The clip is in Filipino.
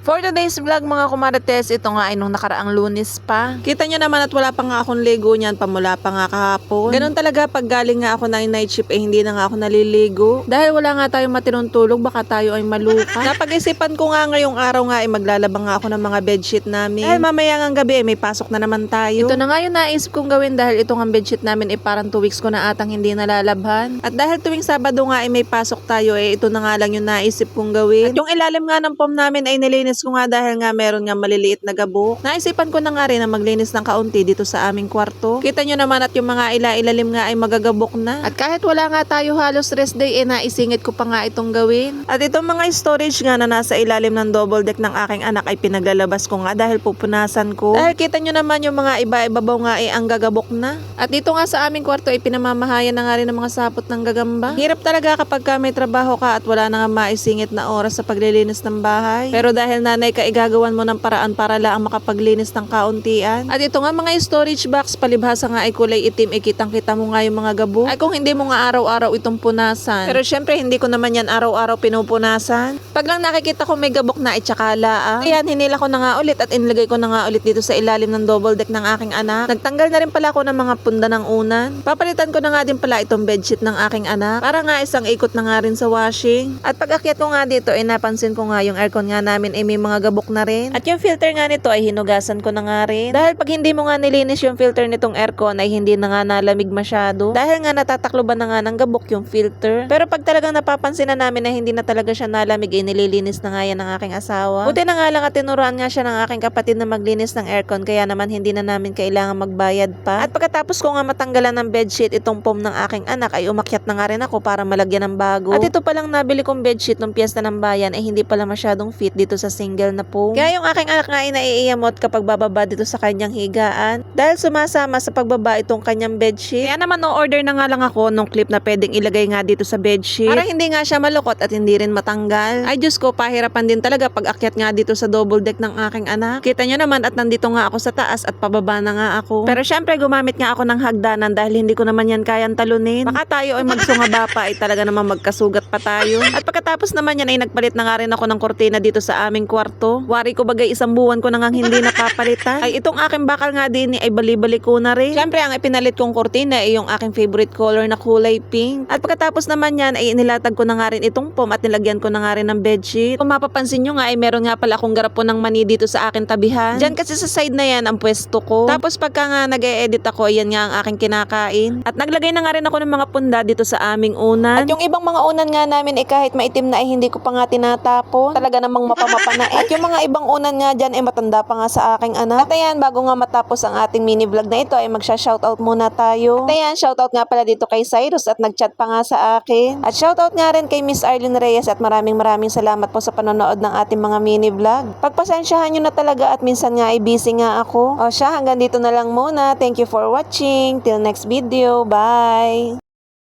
For today's vlog mga kumarites, ito nga ay nung nakaraang lunes pa. Kita nyo naman at wala pa nga akong ligo niyan, pamula pa nga kahapon. Ganun talaga pag galing nga ako ng night shift eh hindi na nga ako naliligo. Dahil wala nga tayong matinong tulog, baka tayo ay maluka. Napag-isipan ko nga ngayong araw nga ay maglalabang nga ako ng mga bedsheet namin. Dahil mamaya nga gabi eh, may pasok na naman tayo. Ito na nga yung naisip kong gawin dahil itong ang bedsheet namin ay parang 2 weeks ko na atang hindi nalalabhan. At dahil tuwing Sabado nga ay may pasok tayo eh ito na nga lang yung naisip kong gawin. At yung ilalim nga ng pom namin ay nilinis ko nga dahil nga meron nga maliliit na gabok. Naisipan ko na nga rin na maglinis ng kaunti dito sa aming kwarto. Kita nyo naman at yung mga ila-ilalim nga ay magagabok na. At kahit wala nga tayo halos rest day eh naisingit ko pa nga itong gawin. At itong mga storage nga na nasa ilalim ng double deck ng aking anak ay pinaglalabas ko nga dahil pupunasan ko. Dahil kita nyo naman yung mga iba-ibabaw nga ay ang gagabok na. At dito nga sa aming kwarto ay pinamamahayan na nga rin ng mga sapot ng gagamba. Hirap talaga kapag ka may trabaho ka at wala na nga maisingit na oras sa paglilinis ng bahay. Pero dahil nanay ka igagawan mo ng paraan para lang makapaglinis ng kauntian. At ito nga mga storage box palibhasa nga ay kulay itim ikitang kita mo nga yung mga gabo. Ay kung hindi mo nga araw-araw itong punasan. Pero syempre hindi ko naman yan araw-araw pinupunasan. Pag lang nakikita ko may gabok na itsaka laang. Ayan hinila ko na nga ulit at inilagay ko na nga ulit dito sa ilalim ng double deck ng aking anak. Nagtanggal na rin pala ako ng mga punda ng unan. Papalitan ko na nga din pala itong bedsheet ng aking anak. Para nga isang ikot na nga rin sa washing. At pag akyat ko nga dito ay napansin ko nga yung aircon nga namin ay may mga gabok na rin. At yung filter nga nito ay hinugasan ko na nga rin. Dahil pag hindi mo nga nilinis yung filter nitong aircon ay hindi na nga nalamig masyado. Dahil nga natatakloban na nga ng gabok yung filter. Pero pag talagang napapansin na namin na hindi na talaga siya nalamig ay nililinis na nga yan ng aking asawa. Buti na nga lang at tinuruan nga siya ng aking kapatid na maglinis ng aircon kaya naman hindi na namin kailangan magbayad pa. At pagkatapos ko nga matanggalan ng bedsheet itong pom ng aking anak ay umakyat na nga rin ako para malagyan ng bago. At ito palang nabili kong bedsheet nung piyesta ng bayan ay hindi pala masyadong fit dito sa single na pom. Kaya yung aking anak nga ay naiiyamot kapag bababa dito sa kanyang higaan dahil sumasama sa pagbaba itong kanyang bedsheet. Kaya naman no order na nga lang ako nung clip na pwedeng ilagay nga dito sa bedsheet. Para hindi nga siya malukot at hindi rin matanggal. Ay Diyos ko, pahirapan din talaga pag akyat nga dito sa double deck ng aking anak. Kita nyo naman at nandito nga ako sa taas at pababa na nga ako. Pero syempre gumamit nga ako ng hagdanan dahil hindi ko naman yan kayang talunin. Baka tayo ay magsungaba pa ay talaga naman magkasugat pa tayo. At pagkatapos naman yan ay nagpalit na nga rin ako ng kortina dito sa aming kwarto. Wari ko bagay isang buwan ko na nga hindi napapalitan. Ay itong aking bakal nga din ay bali-bali ko na rin. Syempre ang ipinalit kong kortina ay yung aking favorite color na kulay pink. At pagkatapos naman yan ay inilatag ko na nga rin itong pom at nilagyan ko na nga rin ng bedsheet. Kung mapapansin nyo nga ay meron nga pala akong garapon ng mani dito sa aking tabihan. Diyan kasi sa side na yan ang pwesto ko. Tapos pagka nga nag-e-edit ako, yan nga ang aking kinakain. At naglagay na nga rin ako ng mga punda dito sa aming unan. At yung ibang mga unan nga namin ay kahit maitim na ay hindi ko pa nga tinatapon. Talaga namang mapamapa na eh. At yung mga ibang unan nga dyan ay matanda pa nga sa aking anak. At ayan, bago nga matapos ang ating mini vlog na ito ay magsha-shoutout muna tayo. At ayan, shoutout nga pala dito kay Cyrus at nagchat pa nga sa akin. At shoutout nga rin kay Miss Arlene Reyes at maraming maraming salamat po sa panonood ng ating mga mini vlog. Pagpasensyahan nyo na talaga at minsan nga ay busy nga ako. O siya, hanggang dito na lang muna. Thank you for watching. Till next video. Bye!